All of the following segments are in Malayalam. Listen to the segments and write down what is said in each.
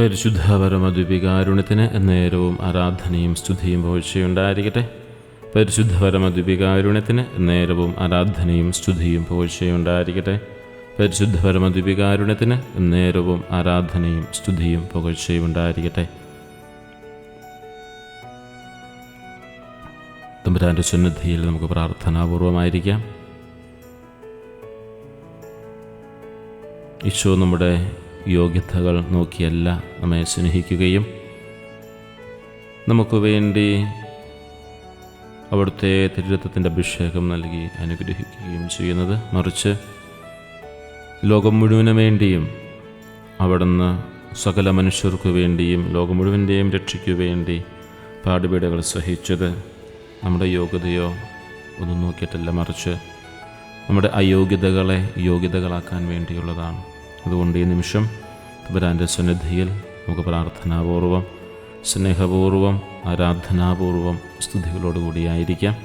പരിശുദ്ധ പരമദ്വിപികാരുണ്യത്തിന് നേരവും ആരാധനയും സ്തുതിയും പോഴ്ചയുണ്ടായിരിക്കട്ടെ. പരിശുദ്ധ പരമദ്വിപികാരുണ്യത്തിന് നേരവും ആരാധനയും സ്തുതിയും പോഴ്ചയുണ്ടായിരിക്കട്ടെ. പരിശുദ്ധ പരമദ്വിപികാരുണ്യത്തിന് നേരവും ആരാധനയും സ്തുതിയും പുകഴ്ചയുണ്ടായിരിക്കട്ടെ തമ്പുരാന്റെ സന്നിധിയിൽ നമുക്ക് പ്രാർത്ഥനാപൂർവമായിരിക്കാം. ഈശോ നമ്മുടെ യോഗ്യതകൾ നോക്കിയല്ല നമ്മെ സ്നേഹിക്കുകയും നമുക്ക് വേണ്ടി അവിടുത്തെ തിരുരത്വത്തിന്റെ അഭിഷേകം നൽകി അനുഗ്രഹിക്കുകയും ചെയ്യുന്നത്. മറിച്ച് ലോകം മുഴുവൻ വേണ്ടിയും അവിടുന്ന് സകല മനുഷ്യർക്കു വേണ്ടിയും ലോകം മുഴുവന്റെയും രക്ഷയ്ക്കു വേണ്ടി പാടുപീടുകൾ സഹിച്ചത് നമ്മുടെ യോഗ്യതയോ ഒന്നും നോക്കിയിട്ടല്ല. മറിച്ച് നമ്മുടെ അയോഗ്യതകളെ യോഗ്യതകളാക്കാൻ വേണ്ടിയുള്ളതാണ്. അതുകൊണ്ട് ഈ നിമിഷം തമ്പുരാന്റെ സന്നിധിയിൽ നമുക്ക് പ്രാർത്ഥനാപൂർവം സ്നേഹപൂർവം ആരാധനാപൂർവം സ്തുതികളോടുകൂടിയായിരിക്കാം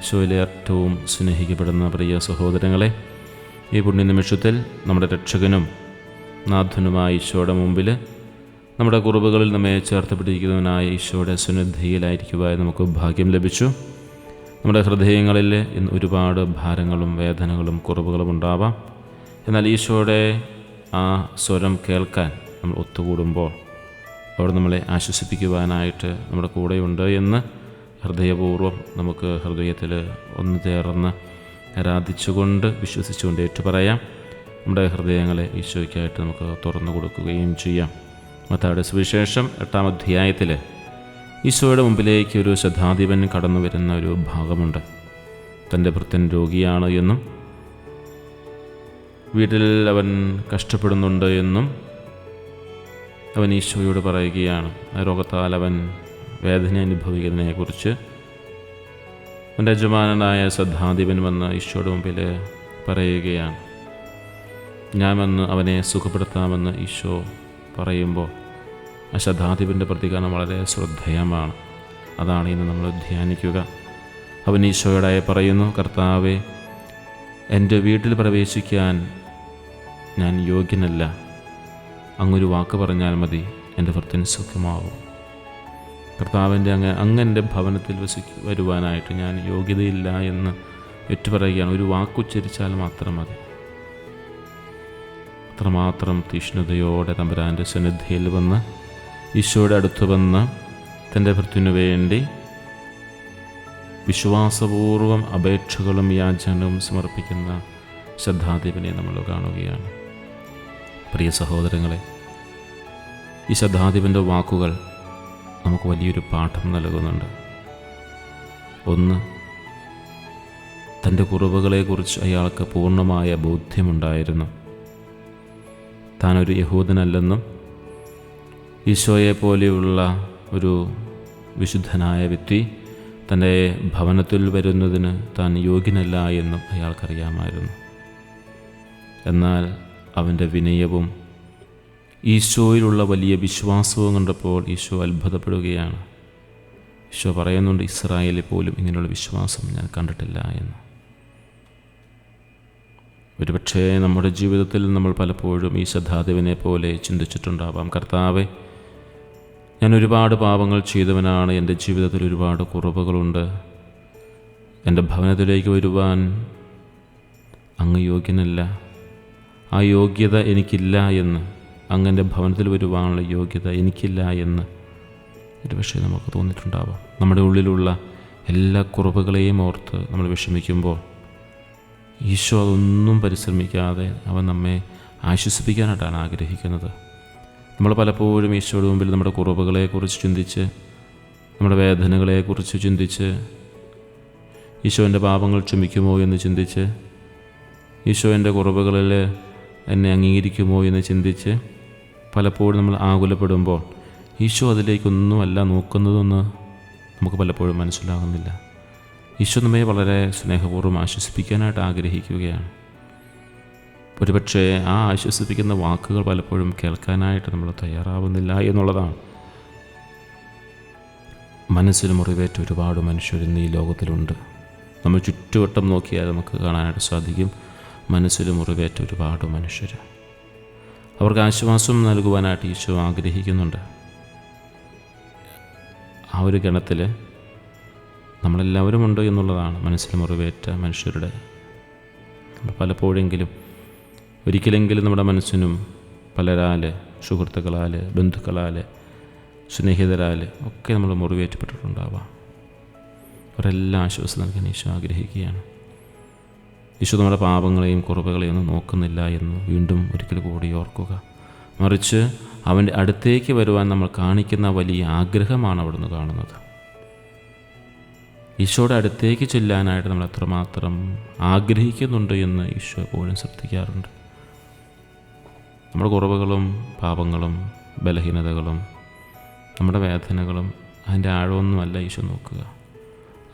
ഈശോയിലെ ഏറ്റവും സ്നേഹിക്കപ്പെടുന്ന പ്രിയ സഹോദരങ്ങളെ ഈ പുണ്യനിമിഷത്തിൽ നമ്മുടെ രക്ഷകനും നാഥനുമായ ഈശോയുടെ മുമ്പിൽ നമ്മുടെ കുറവുകളിൽ നമ്മെ ചേർത്ത് പിടിക്കുന്നവനായ ഈശോയുടെ സന്നിധിയിലായിരിക്കുവാൻ നമുക്ക് ഭാഗ്യം ലഭിച്ചു. നമ്മുടെ ഹൃദയങ്ങളിൽ ഇന്ന് ഒരുപാട് ഭാരങ്ങളും വേദനകളും കുറവുകളും ഉണ്ടാവാം. എന്നാൽ ഈശോയുടെ ആ സ്വരം കേൾക്കാൻ നമ്മൾ ഒത്തുകൂടുമ്പോൾ അവർ നമ്മളെ ആശ്വസിപ്പിക്കുവാനായിട്ട് നമ്മുടെ കൂടെയുണ്ട് എന്ന് ഹൃദയപൂർവം നമുക്ക് ഹൃദയത്തിൽ ഒന്ന് ചേർന്ന് ആരാധിച്ചുകൊണ്ട് വിശ്വസിച്ചുകൊണ്ട് ഏറ്റുപറയാം. നമ്മുടെ ഹൃദയങ്ങളെ ഈശോയ്ക്കായിട്ട് നമുക്ക് തുറന്നു കൊടുക്കുകയും ചെയ്യാം. മത്തായുടെ സുവിശേഷം എട്ടാം അധ്യായത്തിൽ ഈശോയുടെ മുമ്പിലേക്ക് ഒരു ശതാധിപൻ കടന്നു വരുന്ന ഒരു ഭാഗമുണ്ട്. തന്റെ ഭൃത്യൻ രോഗിയാണ് എന്നും വീട്ടിൽ അവൻ കഷ്ടപ്പെടുന്നുണ്ട് എന്നും അവൻ ഈശോയോട് പറയുകയാണ്. രോഗത്താൽ അവൻ വേദന അനുഭവിക്കുന്നതിനെക്കുറിച്ച്. അവന്റെ യജമാനായ ശ്രദ്ധാധിപൻ വന്ന് ഈശോയുടെ മുമ്പിൽ പറയുകയാണ്. ഞാൻ വന്ന് അവനെ സുഖപ്പെടുത്താമെന്ന് ഈശോ പറയുമ്പോൾ ആ ശ്രദ്ധാധിപന്റെ പ്രതികരണം വളരെ ശ്രദ്ധേയമാണ്. അതാണ് ഇന്ന് നമ്മൾ ധ്യാനിക്കുക. അവൻ ഈശോയോടായി പറയുന്നു കർത്താവെ എന്റെ വീട്ടിൽ പ്രവേശിക്കാൻ ഞാൻ യോഗ്യനല്ല. അങ്ങൊരു വാക്ക് പറഞ്ഞാൽ മതി എന്റെ ഭർത്തൻ സുഖമാവും കർത്താവിന്റെ അങ്ങ് അങ്ങന്റെ ഭവനത്തിൽ വസി വരുവാനായിട്ട് ഞാൻ യോഗ്യതയില്ല എന്ന് ഏറ്റുപറയുകയാണ്. ഒരു വാക്കുച്ചരിച്ചാൽ മാത്രം മതി. അത്രമാത്രം തീഷ്ണതയോടെ തമ്പുരാന്റെ സന്നിധിയിൽ വന്ന് ഈശോയുടെ അടുത്ത് വന്ന് തന്റെ ഭൃത്തിനു വേണ്ടി വിശ്വാസപൂർവം അപേക്ഷകളും യാചനവും സമർപ്പിക്കുന്ന ശ്രദ്ധാധിപനെ നമ്മൾ കാണുകയാണ്. പ്രിയ സഹോദരങ്ങളെ ഈ ശ്രദ്ധാധിപന്റെ വാക്കുകൾ നമുക്ക് വലിയൊരു പാഠം നൽകുന്നുണ്ട്. ഒന്ന് തന്റെ കുറവുകളെക്കുറിച്ച് അയാൾക്ക് പൂർണമായ ബോധ്യമുണ്ടായിരുന്നു. താനൊരു യഹൂദനല്ലെന്നും ഈശോയെ പോലെയുള്ള ഒരു വിശുദ്ധനായ വ്യക്തി തന്റെ ഭവനത്തിൽ വരുന്നതിന് താൻ യോഗ്യനല്ല എന്നും അയാൾക്കറിയാമായിരുന്നു. എന്നാൽ അവന്റെ വിനയവും ഈശോയിലുള്ള വലിയ വിശ്വാസവും കണ്ടപ്പോൾ ഈശോ അത്ഭുതപ്പെടുകയാണ്. ഈശോ പറയുന്നുണ്ട് ഇസ്രായേലിൽ പോലും ഇങ്ങനെയുള്ള വിശ്വാസം ഞാൻ കണ്ടിട്ടില്ല എന്ന്. ഒരുപക്ഷേ നമ്മുടെ ജീവിതത്തിൽ നമ്മൾ പലപ്പോഴും ഈ ശ്രദ്ധാദേവിനെ പോലെ ചിന്തിച്ചിട്ടുണ്ടാവാം. കർത്താവെ ഞാൻ ഒരുപാട് പാപങ്ങൾ ചെയ്തവനാണ്. എന്റെ ജീവിതത്തിൽ ഒരുപാട് കുറവുകളുണ്ട്. എന്റെ ഭവനത്തിലേക്ക് വരുവാൻ അങ്ങ് യോഗ്യനല്ല. ആ യോഗ്യത എനിക്കില്ല എന്ന് അങ്ങനെ ഭവനത്തിൽ വരുവാനുള്ള യോഗ്യത എനിക്കില്ല എന്ന്. ഒരുപക്ഷെ നമുക്ക് തോന്നിയിട്ടുണ്ടാവാം. നമ്മുടെ ഉള്ളിലുള്ള എല്ലാ കുറവുകളെയും ഓർത്ത് നമ്മൾ വിഷമിക്കുമ്പോൾ ഈശോ അതൊന്നും പരിശ്രമിക്കാതെ അവൻ നമ്മെ ആശ്വസിപ്പിക്കാനായിട്ടാണ് ആഗ്രഹിക്കുന്നത്. നമ്മൾ പലപ്പോഴും ഈശോയുടെ മുമ്പിൽ നമ്മുടെ കുറവുകളെക്കുറിച്ച് ചിന്തിച്ച് നമ്മുടെ വേദനകളെക്കുറിച്ച് ചിന്തിച്ച് ഈശോന്റെ പാപങ്ങൾ ക്ഷമിക്കുമോ എന്ന് ചിന്തിച്ച് ഈശോ എന്റെ കുറവുകളിൽ എന്നെ അംഗീകരിക്കുമോ എന്ന് ചിന്തിച്ച് പലപ്പോഴും നമ്മൾ ആകുലപ്പെടുമ്പോൾ ഈശോ അതിലേക്കൊന്നുമല്ല നോക്കുന്നതെന്ന് നമുക്ക് പലപ്പോഴും മനസ്സിലാകുന്നില്ല. ഈശോ നമ്മെ വളരെ സ്നേഹപൂർവം ആശ്വസിപ്പിക്കാനായിട്ട് ആഗ്രഹിക്കുകയാണ്. ഒരുപക്ഷെ ആ ആശ്വസിപ്പിക്കുന്ന വാക്കുകൾ പലപ്പോഴും കേൾക്കാനായിട്ട് നമ്മൾ തയ്യാറാവുന്നില്ല എന്നുള്ളതാണ്. മനസ്സിന് മുറിവേറ്റ ഒരുപാട് മനുഷ്യർ ഇന്ന് ഈ ലോകത്തിലുണ്ട്. നമ്മൾ ചുറ്റുവട്ടം നോക്കിയാൽ നമുക്ക് കാണാനായിട്ട് സാധിക്കും. മനസ്സിൽ മുറിവേറ്റ ഒരുപാട് മനുഷ്യർ അവർക്ക് ആശ്വാസം നൽകുവാനായിട്ട് ഈശോ ആഗ്രഹിക്കുന്നുണ്ട്. ആ ഒരു ഗണത്തിൽ നമ്മളെല്ലാവരും ഉണ്ട് എന്നുള്ളതാണ് മനസ്സിൽ മുറിവേറ്റ മനുഷ്യരുടെ പലപ്പോഴെങ്കിലും ഒരിക്കലെങ്കിലും നമ്മുടെ മനസ്സിനും പലരാൽ സുഹൃത്തുക്കളാൽ ബന്ധുക്കളാൽ സ്നേഹിതരാൽ ഒക്കെ നമ്മൾ മുറിവേറ്റപ്പെട്ടിട്ടുണ്ടാവാം. അവരെല്ലാം ആശ്വാസം നൽകാൻ ഈശോ ആഗ്രഹിക്കുകയാണ്. ഈശോ നമ്മുടെ പാപങ്ങളെയും കുറവുകളെയും ഒന്നും നോക്കുന്നില്ല എന്ന് വീണ്ടും ഒരിക്കൽ കൂടി ഓർക്കുക. മറിച്ച് അവന്റെ അടുത്തേക്ക് വരുവാൻ നമ്മൾ കാണിക്കുന്ന വലിയ ആഗ്രഹമാണ് അവിടുന്ന് കാണുന്നത്. ഈശോയുടെ അടുത്തേക്ക് ചെല്ലാനായിട്ട് നമ്മൾ എത്രമാത്രം ആഗ്രഹിക്കുന്നുണ്ട് എന്ന് ഈശോ എപ്പോഴും ശ്രദ്ധിക്കാറുണ്ട്. നമ്മുടെ കുറവുകളും പാപങ്ങളും ബലഹീനതകളും നമ്മുടെ വേദനകളും അതിന്റെ ആഴമൊന്നുമല്ല ഈശോ നോക്കുക.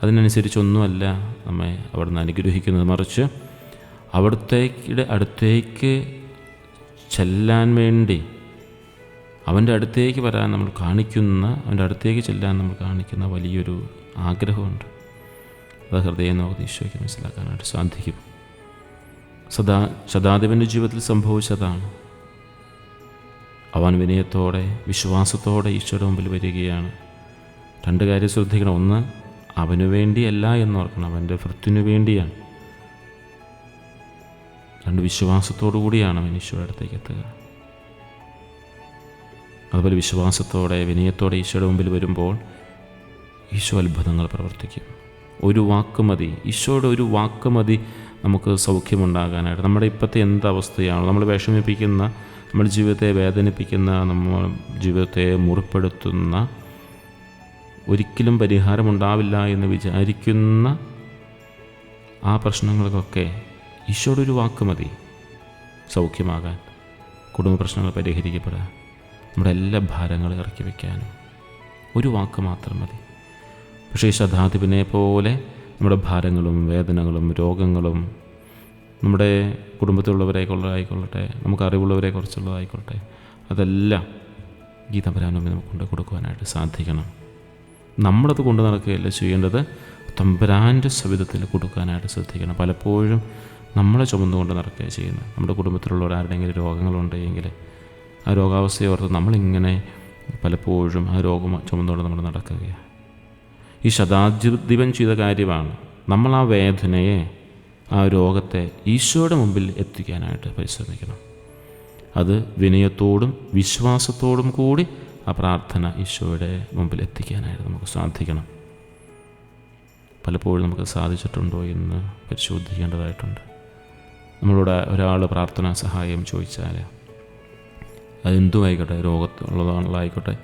അതിനനുസരിച്ചൊന്നുമല്ല നമ്മെ അവിടുന്ന് അനുഗ്രഹിക്കുന്നത്. മറിച്ച് അവിടുത്തേക്ക് അടുത്തേക്ക് ചെല്ലാൻ വേണ്ടി അവന്റെ അടുത്തേക്ക് വരാൻ നമ്മൾ കാണിക്കുന്ന അവന്റെ അടുത്തേക്ക് ചെല്ലാൻ നമ്മൾ കാണിക്കുന്ന വലിയൊരു ആഗ്രഹമുണ്ട്. അത് ഹൃദയം നോക്കി ഈശോയ്ക്ക് മനസ്സിലാക്കാനായിട്ട് സാധിക്കും. സദാ ശതാധിപന്റെ ജീവിതത്തിൽ സംഭവിച്ചതാണ്. അവൻ വിനയത്തോടെ വിശ്വാസത്തോടെ ഈശോയുടെ മുമ്പിൽ വരികയാണ്. രണ്ട് കാര്യം ശ്രദ്ധിക്കണം. ഒന്ന് അവനു വേണ്ടിയല്ല എന്നോർക്കണം. അവന്റെ ഭൃത്തിനു വേണ്ടിയാണ്. രണ്ട് വിശ്വാസത്തോടു കൂടിയാണ് അവൻ ഈശോയുടെ അടുത്തേക്ക് എത്തുക. അതുപോലെ വിശ്വാസത്തോടെ വിനയത്തോടെ ഈശോയുടെ മുമ്പിൽ വരുമ്പോൾ ഈശോ അത്ഭുതങ്ങൾ പ്രവർത്തിക്കും. ഒരു വാക്ക് മതി. ഈശോയുടെ ഒരു വാക്ക് മതി നമുക്ക് സൗഖ്യമുണ്ടാകാനായിട്ട്. നമ്മുടെ ഇപ്പോഴത്തെ എന്ത് അവസ്ഥയാണ് നമ്മൾ വിഷമിപ്പിക്കുന്ന നമ്മുടെ ജീവിതത്തെ വേദനിപ്പിക്കുന്ന നമ്മൾ ജീവിതത്തെ മുറിപ്പെടുത്തുന്ന ഒരിക്കലും പരിഹാരമുണ്ടാവില്ല എന്ന് വിചാരിക്കുന്ന ആ പ്രശ്നങ്ങൾക്കൊക്കെ ഈശോയുടെ ഒരു വാക്ക് മതി. സൗഖ്യമാകാൻ കുടുംബ പ്രശ്നങ്ങൾ പരിഹരിക്കപ്പെടാൻ നമ്മുടെ എല്ലാ ഭാരങ്ങളും ഇറക്കി വയ്ക്കാനും ഒരു വാക്ക് മാത്രം മതി. പക്ഷേ ശതാധിപനെ പോലെ നമ്മുടെ ഭാരങ്ങളും വേദനകളും രോഗങ്ങളും നമ്മുടെ കുടുംബത്തിലുള്ളവരെക്കുള്ളതായിക്കൊള്ളട്ടെ നമുക്ക് അറിവുള്ളവരെ കുറിച്ചുള്ളതായിക്കൊള്ളട്ടെ അതെല്ലാം ഈ തമ്പരാനുമ്പ് നമുക്ക് കൊണ്ട് കൊടുക്കുവാനായിട്ട് സാധിക്കണം. നമ്മളത് കൊണ്ട് നടക്കുകയല്ല ചെയ്യേണ്ടത്. തമ്പരാന്റെ സവിധത്തിൽ കൊടുക്കാനായിട്ട് ശ്രദ്ധിക്കണം. പലപ്പോഴും നമ്മളെ ചുമന്നുകൊണ്ട് നടക്കുക ചെയ്യുന്നത്. നമ്മുടെ കുടുംബത്തിലുള്ളവർ ആരുടെയെങ്കിലും രോഗങ്ങളുണ്ടെങ്കിൽ ആ രോഗാവസ്ഥയെ ഓർത്ത് നമ്മളിങ്ങനെ പലപ്പോഴും ആ രോഗം ചുമന്നുകൊണ്ട് നമ്മൾ നടക്കുകയാണ് ഈ ശതാധിപൻ ചെയ്ത കാര്യമാണ് നമ്മൾ ആ വേദനയെ ആ രോഗത്തെ ഈശോയുടെ മുമ്പിൽ എത്തിക്കാനായിട്ട് പരിശ്രമിക്കണം. അത് വിനയത്തോടും വിശ്വാസത്തോടും കൂടി ആ പ്രാർത്ഥന ഈശോയുടെ മുമ്പിൽ എത്തിക്കാനായിട്ട് നമുക്ക് സാധിക്കണം. പലപ്പോഴും നമുക്ക് സാധിച്ചിട്ടുണ്ടോ എന്ന് പരിശോധിക്കേണ്ടതായിട്ടുണ്ട്. നമ്മളോട് ഒരാൾ പ്രാർത്ഥനാ സഹായം ചോദിച്ചാൽ അതെന്തുമായിക്കോട്ടെ? രോഗത്തുള്ളതാണല്ലായിക്കോട്ടെ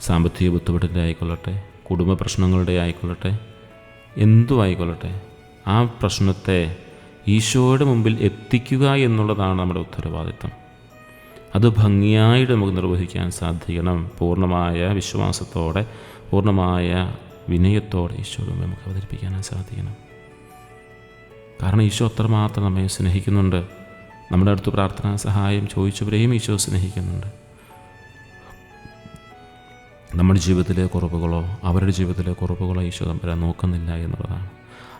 സാമ്പത്തിക ബുദ്ധിമുട്ടിന്റെ ആയിക്കൊള്ളട്ടെ കുടുംബ പ്രശ്നങ്ങളുടെ ആയിക്കൊള്ളട്ടെ എന്തു ആയിക്കൊള്ളട്ടെ ആ പ്രശ്നത്തെ ഈശോയുടെ മുമ്പിൽ എത്തിക്കുക എന്നുള്ളതാണ് നമ്മുടെ ഉത്തരവാദിത്തം. അത് ഭംഗിയായിട്ട് നമുക്ക് നിർവഹിക്കാൻ സാധിക്കണം. പൂർണമായ വിശ്വാസത്തോടെ പൂർണമായ വിനയത്തോടെ ഈശോയുടെ നമുക്ക് അവതരിപ്പിക്കാൻ സാധിക്കണം. കാരണം ഈശോ അത്രമാത്രം നമ്മെ സ്നേഹിക്കുന്നുണ്ട്. നമ്മുടെ അടുത്ത് പ്രാർത്ഥനാ സഹായം ചോദിച്ചവരെയും ഈശോ സ്നേഹിക്കുന്നുണ്ട്. നമ്മുടെ ജീവിതത്തിലെ കുറവുകളോ അവരുടെ ജീവിതത്തിലെ കുറവുകളോ ഈശോ തമ്പരാൻ നോക്കുന്നില്ല എന്നുള്ളതാണ്.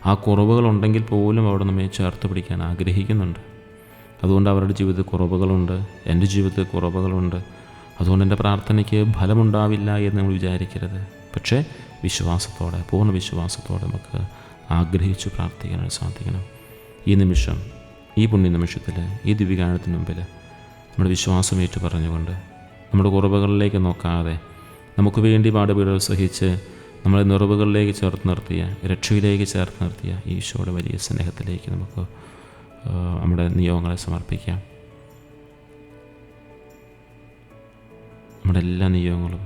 ആ കുറവുകളുണ്ടെങ്കിൽ പോലും അവിടെ നമ്മെ ചേർത്ത് പിടിക്കാൻ ആഗ്രഹിക്കുന്നുണ്ട്. അതുകൊണ്ട് അവരുടെ ജീവിതത്തിൽ കുറവുകളുണ്ട് എന്റെ ജീവിതത്തിൽ കുറവുകളുണ്ട്. അതുകൊണ്ട് എന്റെ പ്രാർത്ഥനയ്ക്ക് ഫലമുണ്ടാവില്ല എന്ന് നമ്മൾ വിചാരിക്കരുത്. പക്ഷേ വിശ്വാസത്തോടെ പൂർണ വിശ്വാസത്തോടെ നമുക്ക് ആഗ്രഹിച്ച് പ്രാർത്ഥിക്കാനായിട്ട് സാധിക്കണം. ഈ നിമിഷം ഈ പുണ്യ നിമിഷത്തിൽ ഈ ദിവ്യഗാനത്തിന് മുമ്പിൽ നമ്മുടെ വിശ്വാസം ഏറ്റു പറഞ്ഞുകൊണ്ട് നമ്മുടെ കുറവുകളിലേക്ക് നോക്കാതെ നമുക്ക് വേണ്ടി പാടുപീടുകൾ സഹിച്ച് നമ്മളെ നിറവുകളിലേക്ക് ചേർത്ത് നിർത്തിയ രക്ഷയിലേക്ക് ചേർത്ത് നിർത്തിയ ഈശോയുടെ വലിയ സ്നേഹത്തിലേക്ക് നമുക്ക് നമ്മുടെ നിയോഗങ്ങളെ സമർപ്പിക്കാം. നമ്മുടെ എല്ലാ നിയോഗങ്ങളും.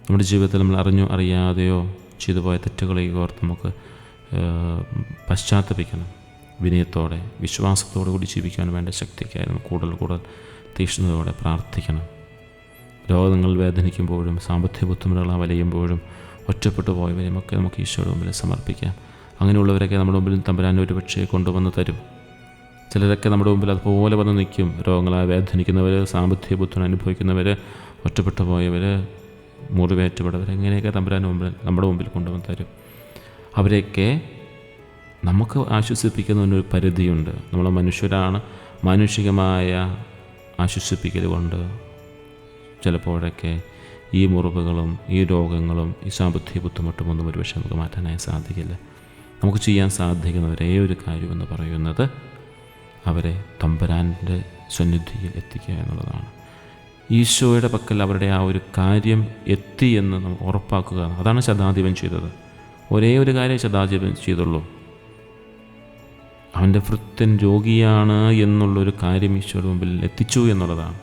നമ്മുടെ ജീവിതത്തിൽ നമ്മൾ അറിഞ്ഞോ അറിയാതെയോ ചെയ്തു പോയ തെറ്റുകളെ ഓർത്ത് നമുക്ക് പശ്ചാത്തപിക്കണം. വിനയത്തോടെ വിശ്വാസത്തോടു കൂടി ജീവിക്കാൻ വേണ്ട ശക്തിക്കായി നമുക്ക് കൂടുതൽ കൂടുതൽ തീക്ഷ്ണതയോടെ പ്രാർത്ഥിക്കണം. രോഗങ്ങൾ വേദനിക്കുമ്പോഴും സാമ്പത്തിക ബുദ്ധിമുട്ടുകൾ വലയുമ്പോഴും ഒറ്റപ്പെട്ടു പോയവരെയും ഒക്കെ നമുക്ക് ഈശോയുടെ മുമ്പിൽ സമർപ്പിക്കാം. അങ്ങനെയുള്ളവരൊക്കെ നമ്മുടെ മുമ്പിൽ തമ്പരാൻ ഒരു പക്ഷേ കൊണ്ടുവന്ന് തരും. ചിലരൊക്കെ നമ്മുടെ മുമ്പിൽ അതുപോലെ വന്ന് നിൽക്കും. രോഗങ്ങളാൽ വേദനിക്കുന്നവർ സാമ്പത്തിക ബുദ്ധിമുട്ട് അനുഭവിക്കുന്നവർ ഒറ്റപ്പെട്ടു പോയവർ മുറിവേറ്റപ്പെട്ടവർ എങ്ങനെയൊക്കെ തമ്പുരാൻ മുമ്പിൽ നമ്മുടെ മുമ്പിൽ കൊണ്ടുവന്ന് തരും. അവരെയൊക്കെ നമുക്ക് ആശ്വസിപ്പിക്കുന്നതിനൊരു പരിധിയുണ്ട്. നമ്മൾ മനുഷ്യരാണ്. മാനുഷികമായ ആശ്വസിപ്പിക്കൽ കൊണ്ട് ചിലപ്പോഴൊക്കെ ഈ മുറിവുകളും ഈ രോഗങ്ങളും ഈ സാമ്പത്തിക ബുദ്ധിമുട്ടും ഒന്നും ഒരുപക്ഷെ നമുക്ക് മാറ്റാനായി സാധിക്കില്ല. നമുക്ക് ചെയ്യാൻ സാധിക്കുന്ന ഒരേ ഒരു കാര്യമെന്ന് പറയുന്നത് അവരെ തമ്പരാന്റെ സന്നിധിയിൽ എത്തിക്കുക എന്നുള്ളതാണ്. ഈശോയുടെ പക്കൽ അവരുടെ ആ ഒരു കാര്യം എത്തി എന്ന് നമുക്ക് ഉറപ്പാക്കുക അതാണ് ശതാധിപൻ ചെയ്തത്. ഒരേ ഒരു കാര്യം ശതാധിപൻ ചെയ്തുള്ളൂ. അവന്റെ ഭൃത്യൻ രോഗിയാണ് എന്നുള്ളൊരു കാര്യം ഈശോയുടെ മുമ്പിൽ എത്തിച്ചു എന്നുള്ളതാണ്.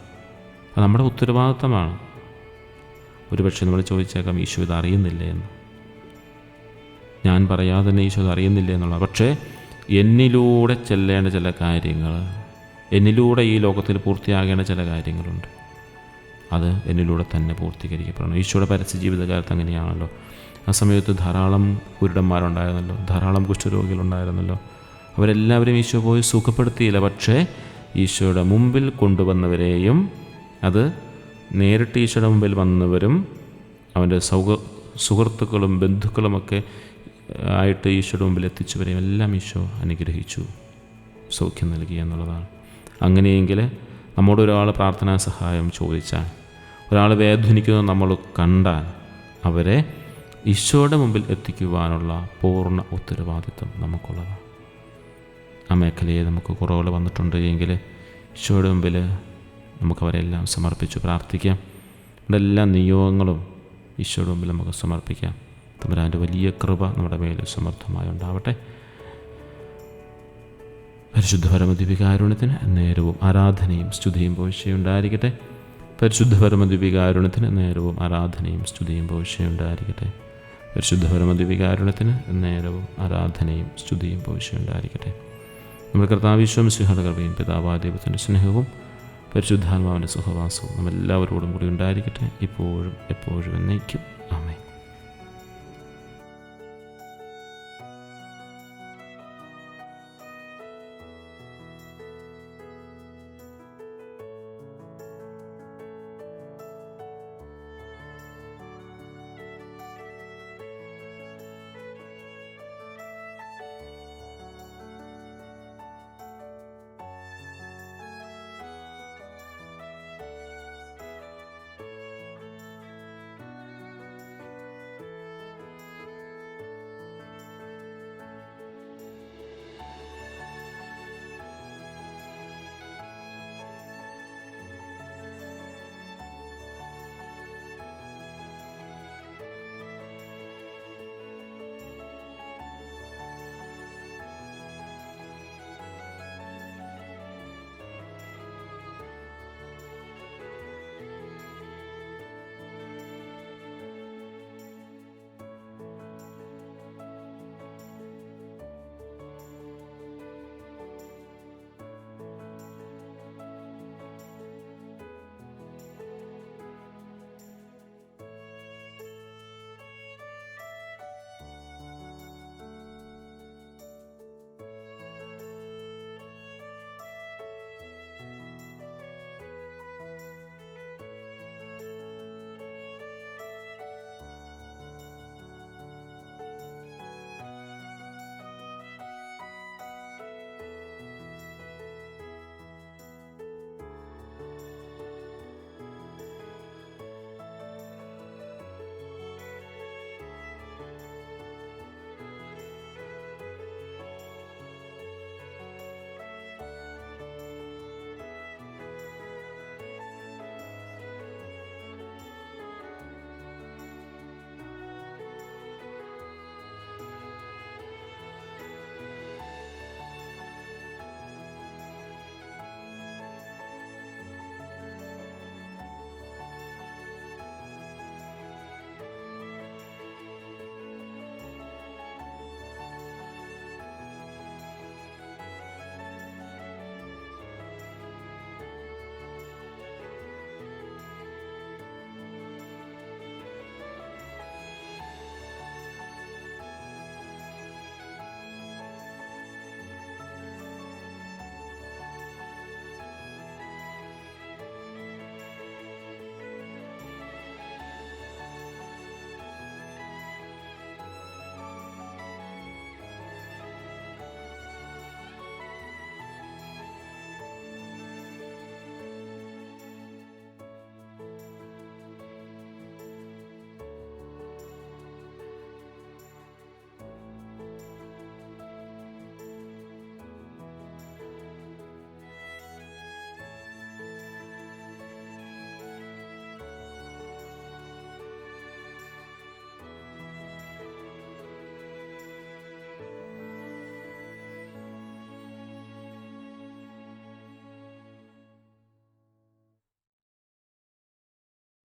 അത് നമ്മുടെ ഉത്തരവാദിത്തമാണ്. ഒരുപക്ഷെ നമ്മൾ ചോദിച്ചേക്കാം ഈശോ ഇത് അറിയുന്നില്ല? എന്ന്. ഞാൻ പറയാതെ തന്നെ ഈശോ അറിയുന്നില്ല എന്നുള്ളത് പക്ഷേ എന്നിലൂടെ ചെല്ലേണ്ട ചില കാര്യങ്ങൾ എന്നിലൂടെ ഈ ലോകത്തിൽ പൂർത്തിയാകേണ്ട ചില കാര്യങ്ങളുണ്ട്. അത് എന്നിലൂടെ തന്നെ പൂർത്തീകരിക്കപ്പെടണം. ഈശോയുടെ പരസ്യ ജീവിതകാലത്ത് അങ്ങനെയാണല്ലോ. ആ സമയത്ത് ധാരാളം കുരുടന്മാരുണ്ടായിരുന്നല്ലോ. ധാരാളം കുഷ്ഠരോഗികളുണ്ടായിരുന്നല്ലോ. അവരെല്ലാവരും ഈശോ പോയി സുഖപ്പെടുത്തിയില്ല. പക്ഷേ ഈശോയുടെ മുമ്പിൽ കൊണ്ടുവന്നവരെയും അത് നേരിട്ട് ഈശോയുടെ മുമ്പിൽ വന്നവരും അവന്റെ സൗക സുഹൃത്തുക്കളും ബന്ധുക്കളുമൊക്കെ ആയിട്ട് ഈശോയുടെ മുമ്പിൽ എത്തിച്ചവരെയും എല്ലാം ഈശോ അനുഗ്രഹിച്ചു സൗഖ്യം നൽകി എന്നുള്ളതാണ്. അങ്ങനെയെങ്കിൽ നമ്മോട് ഒരാൾ പ്രാർത്ഥനാ സഹായം ചോദിച്ചാൽ ഒരാൾ വേദനിക്കുന്നത് നമ്മൾ കണ്ടാൽ അവരെ ഈശോയുടെ മുമ്പിൽ എത്തിക്കുവാനുള്ള പൂർണ ഉത്തരവാദിത്വം നമുക്കുള്ളതാണ്. ആ മേഖലയെ നമുക്ക് കുറവുകൾ വന്നിട്ടുണ്ട് എങ്കിൽ ഈശോയുടെ മുമ്പിൽ നമുക്കവരെല്ലാം സമർപ്പിച്ച് പ്രാർത്ഥിക്കാം. നമ്മുടെ എല്ലാ നിയോഗങ്ങളും ഈശോയുടെ മുമ്പിൽ നമുക്ക് സമർപ്പിക്കാം. തമ്പുരാന്റെ വലിയ കൃപ നമ്മുടെ മേൽ സമർത്ഥമായി ഉണ്ടാവട്ടെ. പരിശുദ്ധ പരമദിവികാരുണ്യത്തിന് നേരവും ആരാധനയും സ്തുതിയും പോഴ്ചയുണ്ടായിരിക്കട്ടെ. പരിശുദ്ധ പരമദിവികാരുണ്യത്തിന് നേരവും ആരാധനയും സ്തുതിയും പോഴ്ചയുണ്ടായിരിക്കട്ടെ. പരിശുദ്ധ പരമദിവികാരുണ്യത്തിന് നേരവും ആരാധനയും സ്തുതിയും പോഴ്ചയുണ്ടായിരിക്കട്ടെ. നമ്മൾ കർത്താവിശ്വം സിംഹത കൃപയും പിതാവാദൈവത്തിന്റെ സ്നേഹവും പരിശുദ്ധാത്മാവിന്റെ സുഖവാസവും നമ്മളെല്ലാവരോടും കൂടി ഉണ്ടായിരിക്കട്ടെ. ഇപ്പോഴും എപ്പോഴും എന്നേക്കും.